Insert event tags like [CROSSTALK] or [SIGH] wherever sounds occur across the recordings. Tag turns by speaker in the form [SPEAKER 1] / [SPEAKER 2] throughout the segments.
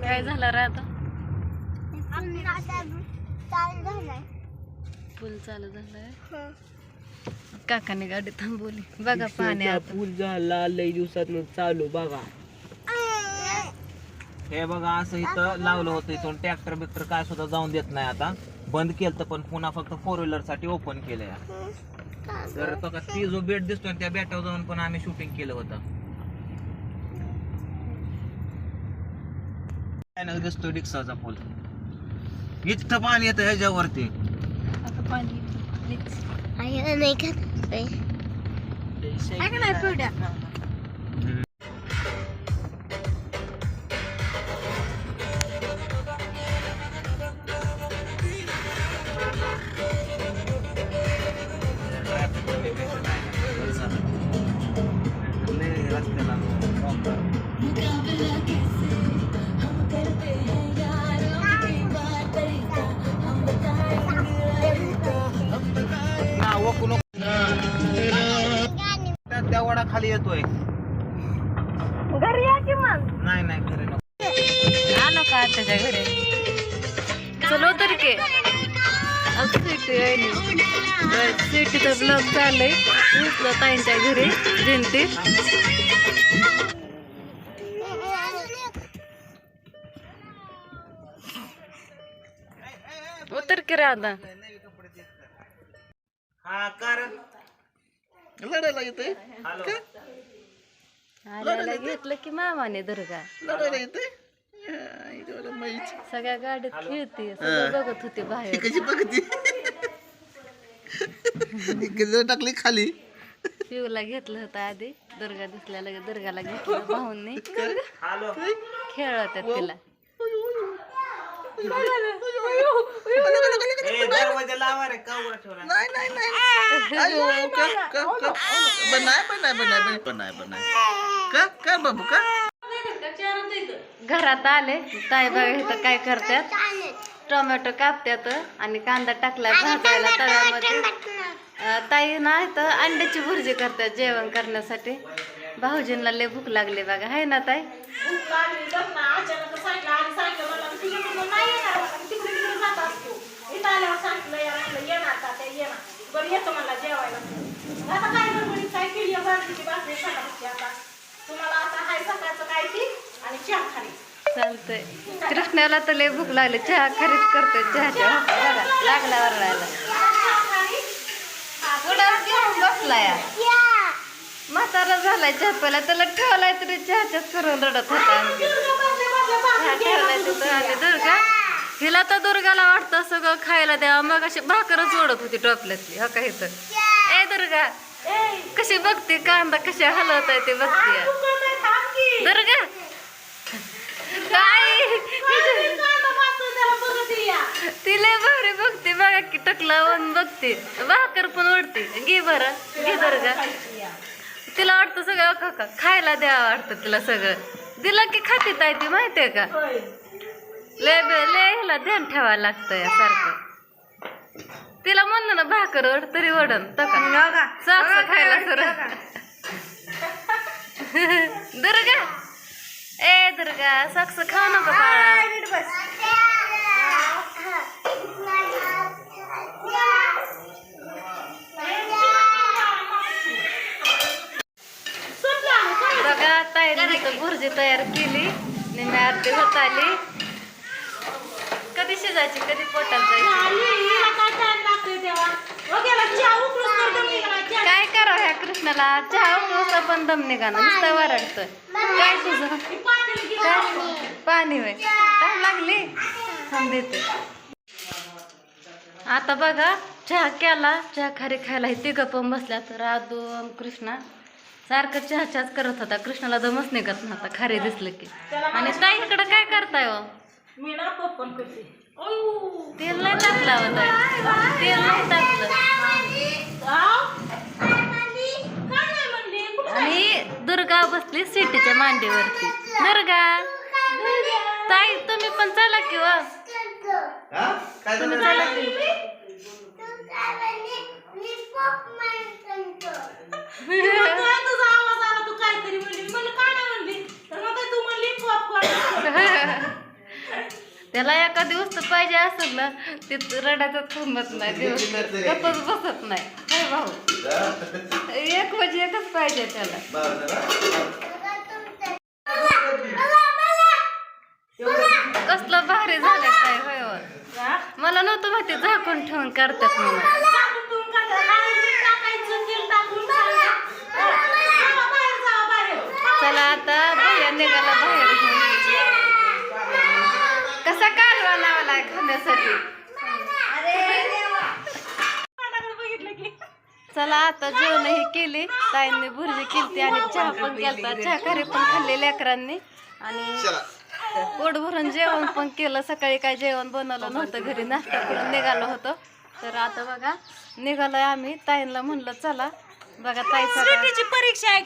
[SPEAKER 1] काय झालं रे आता? पूल चालू झालाय. काकाने गाडी थांबवली. बघा पाणी
[SPEAKER 2] पूल झाला लई दिवसात चालू बघा. हे बघा असं इथं लावलं होतं इथून. ट्रॅक्टर बिक्टर काय सुद्धा जाऊन देत नाही आता. बंद केलं पण पुन्हा फक्त फोर व्हीलरसाठी ओपन केलंय. तर बघा ती जो बेट दिसतोय त्या बेटावर जाऊन पण आम्ही शूटिंग केलं होतं. काय नाही दिसतोय डिक्साचा पूल इथं पाणी येतं ह्याच्यावरती.
[SPEAKER 1] आता पाणी
[SPEAKER 3] नाही खात
[SPEAKER 1] काय का नाही पिवड्या
[SPEAKER 2] खाली येतोय.
[SPEAKER 3] घरी या की मग?
[SPEAKER 2] नाही नाही खरे नको.
[SPEAKER 1] आलो का त्याच्या घरी? चलो तर के. सिटीचा ब्लॉग चाललंय उचलं ताईंच्या घरी जयंती उतर की रे आता
[SPEAKER 2] हा कारण लढायला येते
[SPEAKER 1] आल्याला घेतलं की मामाने दुर्गा.
[SPEAKER 2] लढायला येते
[SPEAKER 1] सगळ्या गाडीत खेळते सगळं बघत होते बाहेर.
[SPEAKER 2] कशी बघती? टाकली खाली.
[SPEAKER 1] शिवला घेतलं होतं आधी. दुर्गा दिसल्या लगे दुर्गाला घेतलं भाऊंनी. खेळ होत्या तिला
[SPEAKER 2] दरवाजा लावा रे का उघडा ठेवला नाही नाही. नाही बनाय बनाय बनाय बनाय बनाय का का बाबू का.
[SPEAKER 1] घरात आले. ताई बघा इथं काय करतात? टोमॅटो कापतात आणि कांदा टाकलाय भाजायला तव्यामध्ये. अं, ताई ना इथं अंड्याची भुर्जी करतात जेवण करण्यासाठी. भाऊजींना लय भूक लागली बघा आहे ना ताई? चालतंय. कृष्णाला तर लय भूक लागली. चहा खरीच करतोय चहाच्या बघा लागला. वरडायला पुढं घेऊन बसलाय म्हातारा झालाय चहा प्यायला त्याला ठेवलाय तरी चहाच्याच करून रडत होता. चहा ठेवलाय तिथं आणि दुर्गा. हिला तर दुर्गाला वाटतं सगळं खायला द्यावं. मग अशी भाकरच ओढत होती टोपल्यातली. हो का इथं ए दुर्गा कशी बघते कांदा कशी हलवत आहे ते बघते. दुर्गा काय तिला भारी बघते. बघा की टकला बघते. भाकर पण ओढते. घे बरं. घे दुर्गा. तिला वाटतं सगळं खायला द्यावं वाटतं तिला सगळं. दिलं की खाते ताई ती माहितीये का? लय बे- लय ह्याला ध्यान ठेवायला लागतं या सारखं. तिला म्हणलं ना भाकर ओढ तरी ओढन तका साक्ष खायला सर. [LAUGHS] दुर्गा! ए दुर्गा साक्ष खाऊ नका बघा ताईने भुर्जी तयार केली. निम्मी अर्धी होत आली. कधी शिजायची कधी पोटात जायची? काय करावं ह्या कृष्णाला? चहा उकळूसा पण दम निघाना नुसतं वरडतोय. काय तुझं काय? पाणी. होय. काय लागली? देते. आता बघा चहा केला. चहा खारी खायला हे तिघं पण बसल्यात राधू आणि कृष्णा सारखं चहा चहाच करत होता. कृष्णाला दमच निघत नव्हता. खारी दिसलं की. आणि ताई इकडं काय करताय हो तेल नाही टाकला होता तेल नाही टाकलं. आणि दुर्गा बसली सिटीच्या मांडीवरती. दुर्गा. ताई तुम्ही पण चला की व
[SPEAKER 2] काय
[SPEAKER 1] तुम्ही चला की. त्याला एका दिवस तर पाहिजे असेल ना ते रडायचं थांबत नाही दिवस. गप्पच बसत नाही. काय भाऊ? एक म्हणजे एकच पाहिजे त्याला. कसलं भारी झालं काय होय होय. मला नव्हतं माहिती झाकून ठेवून करतात म्हणून. चला आता भैया निघाला बाहेर घेऊन लावला खाण्यासाठी. चला आता जेवण ही केली. ताईंनी भुर्जी केली आणि चहा पण केलता. चहा करी पण खाल्ली लेकरांनी. आणि पोट भरून जेवण पण केलं. सकाळी काय जेवण बनवलं नव्हतं घरी. नाश्ता करून निघालो होतो. तर आता बघा निघालोय आम्ही. ताईंना म्हणलं चला. बघा ताई
[SPEAKER 4] परीक्षा आहे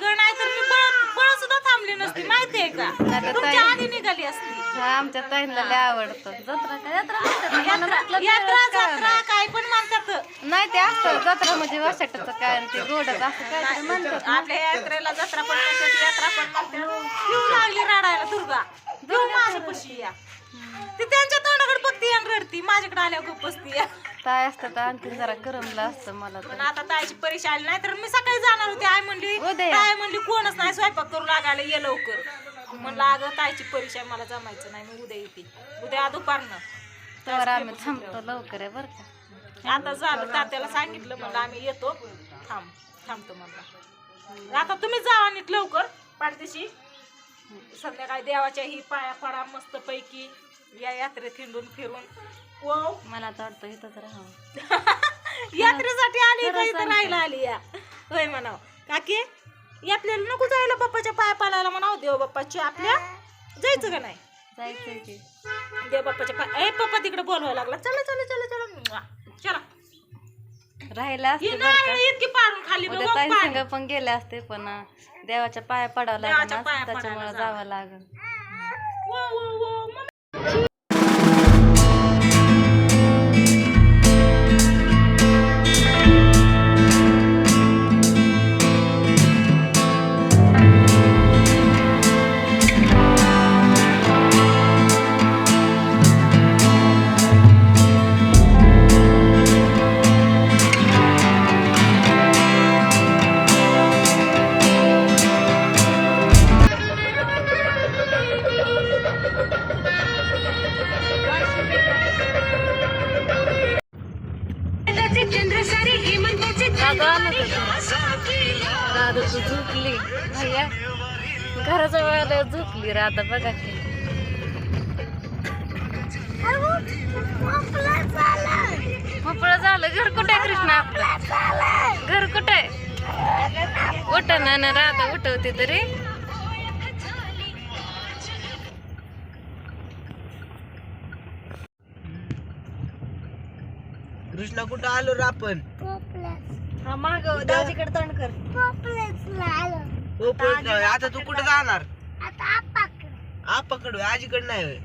[SPEAKER 4] का
[SPEAKER 1] आता
[SPEAKER 4] तुमच्या
[SPEAKER 1] ताई.
[SPEAKER 4] आधी निघाली असती.
[SPEAKER 1] हा, आमच्या ताईंना लय आवडतं. जत्रा काय? जत्रा म्हणतात ना, मला वाटलं
[SPEAKER 4] यात्रा
[SPEAKER 1] काय
[SPEAKER 4] जत्रा काय पण म्हणतात.
[SPEAKER 1] नाही. नाही ते असतं. जत्रा म्हणजे वासाटाचं काय आणि ते गोडच असं काय तरी म्हणतात ना.
[SPEAKER 4] आपल्या यात्रेला जत्रा पण म्हणतात यात्रा पण म्हणतात. येऊ लागली रडायला दुर्गा. येऊ माझ्यापाशी या. ती त्यांच्या तोंडाकडे बघती आणि रडती. माझ्याकडे आल्यावर गप्प बसती
[SPEAKER 1] ताई असतं तर आणखी जरा करमलं असतं मला
[SPEAKER 4] पण आता ताईची परीक्षा आली नाही तर मी सकाळी जाणार होते. आई म्हणली
[SPEAKER 1] उद्या या.
[SPEAKER 4] ताई म्हणली कोणच नाही स्वयंपाक करू लागायला ये लवकर. म्हणलं अगं ताईची परीक्षा मला जमायचं नाही मी उद्या येते. उद्या दुपारनं.
[SPEAKER 1] तर आम्ही थांबतो लवकर आहे बरं का.
[SPEAKER 4] आता झालं तात्याला सांगितलं म्हणलं आम्ही येतो. थांब थांबतो म्हणलं. आता तुम्ही जावा नीट लवकर पाठदेशी संध्याकाळी देवाच्या ही पाया पडा मस्त पैकी या यात्रेत हिंडून फिरून. वो
[SPEAKER 1] मला तर वाटतं इथंच राहावं. [LAUGHS]
[SPEAKER 4] यात्रेसाठी आली का? इथं राहायला आली या. होय म्हणाव. काकी? यात्रेला नको जायला बाप्पाच्या पाया पालायला म्हणाव देव बाप्पाची. आपल्या? जायचं का नाही?
[SPEAKER 1] जायचंय की.
[SPEAKER 4] देव बाप्पाच्या पाय ए पप्पा तिकडे बोलवायला लागला. चला चला चला चला. चला.
[SPEAKER 1] राहिला असते का.
[SPEAKER 4] इतकी पाडून खाली
[SPEAKER 1] उद्या
[SPEAKER 4] बघ
[SPEAKER 1] ताई
[SPEAKER 4] पाणी.
[SPEAKER 1] संग पण गेले असते पण अं, देवाच्या पाया पडावं
[SPEAKER 4] देवाच्या
[SPEAKER 1] लागेल
[SPEAKER 4] पाया
[SPEAKER 1] त्याच्यामुळे
[SPEAKER 4] पडायला
[SPEAKER 1] जावं लागेल. घराजवळ आल्यावर झोपली राधा बघा की. मोकळं झालं. घर कुठे आहे कृष्णा? आपलं घर कुठे आहे? उठ ना ना राधा उठवते तरी.
[SPEAKER 2] कृष्णा कुठं आलो रे आपण?
[SPEAKER 4] हा माग दाजीकडे तोंड कर.
[SPEAKER 2] हो पळत नाही. आता तू कुठं जाणार? आपाकडे आजीकडे नाही होय.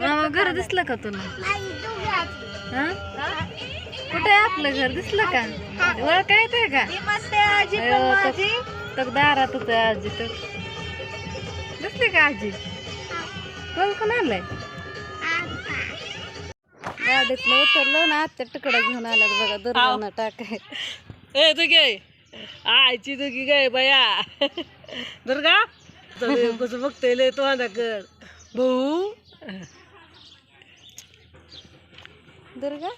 [SPEAKER 1] मामा घर दिसलं का तुला? हा? कुठे आहे आपलं घर? दिसलं का? ओळख काय ते का? अयो, तो- तो दारातच आहे आजी तर दिसली का आजी? कोण कोण आलंय? गाडीतलं उतरलं ना आत्या तुकडा घेऊन आल्यात बघा दुर्गाना टाकाय
[SPEAKER 4] ए तू गे आईची तू की गे बया. दुर्गा [LAUGHS] कसं बघतोय लय तो कर भाऊ.
[SPEAKER 1] दुर्गा?